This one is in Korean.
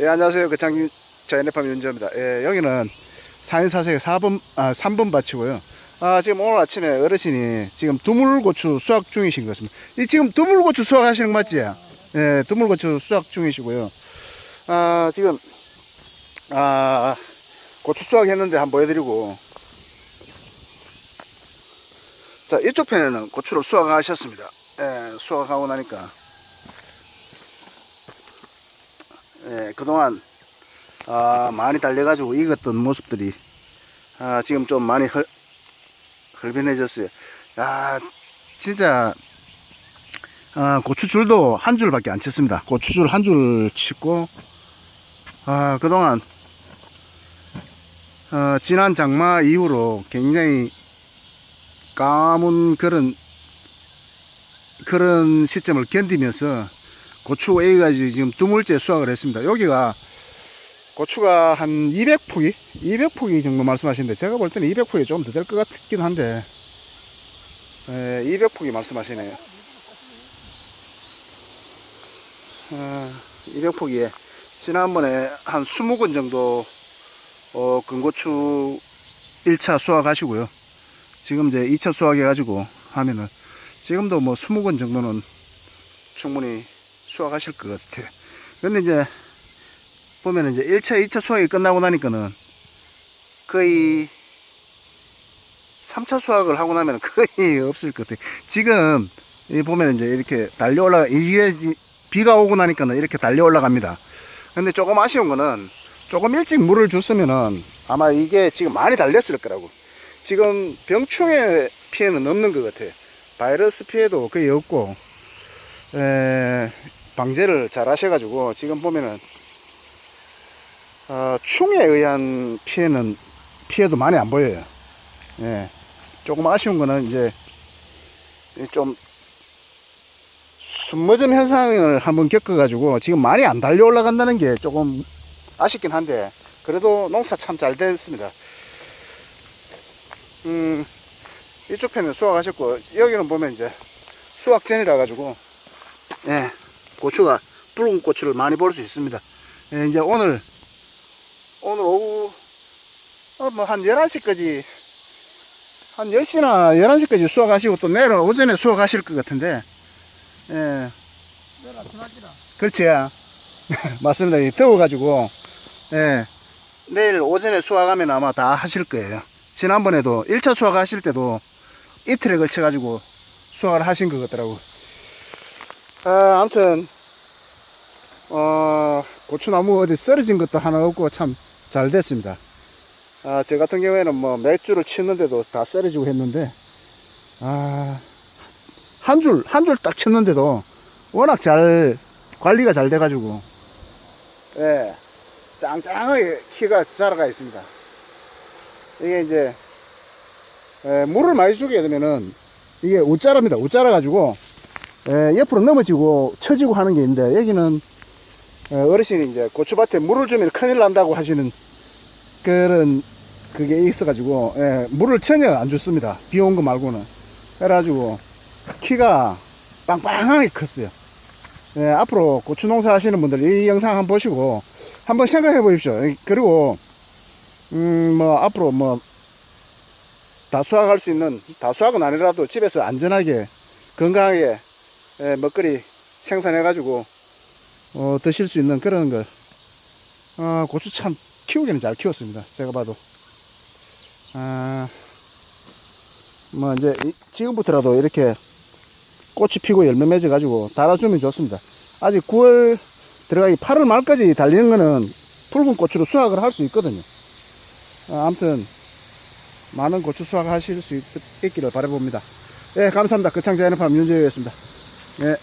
예, 안녕하세요. 그창 자연의팜 윤주입니다. 예, 여기는 사인사색의 4번, 아, 3번 밭이고요. 아, 지금 오늘 아침에 어르신이 지금 두물고추 수확 중이신 것 같습니다. 이 지금 두물고추 수확 하시는 거 맞지? 예, 두물고추 수확 중이시고요. 아, 지금, 아, 고추 수확 했는데 한번 보여드리고. 자, 이쪽 편에는 고추를 수확하셨습니다. 예, 수확하고 나니까. 예, 그동안 아, 많이 달려가지고 익었던 모습들이 아, 지금 좀 많이 헐, 헐변해졌어요. 야, 진짜 아, 고추줄도 한 줄밖에 안 쳤습니다. 고추줄 한 줄 치고 아, 그동안 어, 지난 장마 이후로 굉장히 까문 그런 그런 시점을 견디면서 고추 A가 지금 두물째 수확을 했습니다. 여기가 고추가 한 200포기? 200포기 정도 말씀하시는데 제가 볼 때는 200포기 좀더될 것 같긴 한데 에, 200포기 말씀하시네요. 어, 200포기에 지난번에 한 20건 정도 어, 근고추 1차 수확하시고요. 지금 이제 2차 수확해가지고 하면은 지금도 뭐 20건 정도는 충분히 수확하실 것 같아요. 근데 이제 보면 이제 1차, 2차 수확이 끝나고 나니까는 거의 3차 수확을 하고 나면 거의 없을 것 같아요. 지금 이 보면 이제 이렇게 달려 올라가 이게 이- 비가 오고 나니까는 이렇게 달려 올라갑니다. 근데 조금 아쉬운 거는 조금 일찍 물을 줬으면은 아마 이게 지금 많이 달렸을 거라고. 지금 병충해 피해는 없는 것 같아요. 바이러스 피해도 거의 없고 에, 방제를 잘 하셔가지고 지금 보면은 어, 충에 의한 피해는 피해도 많이 안 보여요. 예. 조금 아쉬운 거는 이제 이좀 숨머즘 현상을 한번 겪어가지고 지금 많이 안 달려 올라간다는 게 조금 아쉽긴 한데 그래도 농사 참 잘 됐습니다. 음, 이쪽 편은 수확하셨고 여기는 보면 이제 수확 전이라 가지고 예, 고추가 붉은 고추를 많이 볼 수 있습니다. 예, 이제 오늘 오늘 오후 어, 뭐한 11시까지 한 10시나 11시까지 수확하시고 또 내일 오전에 수확하실 것 같은데 예, 내일 아침 하지라. 그렇지. 맞습니다. 이 더워가지고 예, 내일 오전에 수확하면 아마 다 하실 거예요. 지난번에도 1차 수확하실 때도 이틀에 걸쳐 가지고 수확을 하신 것 같더라고 아, 아무튼 어, 고추나무 어디 쓰러진 것도 하나 없고 참 잘 됐습니다 아, 저 같은 경우에는 뭐몇 줄을 치는데도 다 쓰러지고 했는데 아, 한 줄, 한 줄 딱 쳤는데도 워낙 잘 관리가 잘 돼가지고 예, 짱짱하게 키가 자라가 있습니다. 이게 이제 에, 물을 많이 주게 되면은 이게 웃자랍니다. 웃자라 가지고 에, 옆으로 넘어지고 처지고 하는 게 있는데 여기는 에, 어르신이 이제 고추밭에 물을 주면 큰일 난다고 하시는 그런 그게 있어가지고 예, 물을 전혀 안 줬습니다. 비 온 거 말고는 그래가지고 키가 빵빵하게 컸어요. 예, 앞으로 고추 농사 하시는 분들 이 영상 한번 보시고 한번 생각해 보십시오. 그리고 음 뭐 앞으로 뭐 다 수확할 수 있는 다 수확은 아니라도 집에서 안전하게 건강하게 예, 먹거리 생산해 가지고 어, 드실 수 있는 그런 걸 아, 고추 참 키우기는 잘 키웠습니다. 제가 봐도 아, 뭐 이제 이- 지금부터라도 이렇게 꽃이 피고 열매 맺어 가지고 달아주면 좋습니다. 아직 9월 들어가기 8월 말까지 달리는 거는 붉은 고추로 수확을 할 수 있거든요. 아, 아무튼 많은 고추 수확하실 수 있, 있기를 바라봅니다. 예, 감사합니다. 거창자연의팜 윤재였습니다. 예.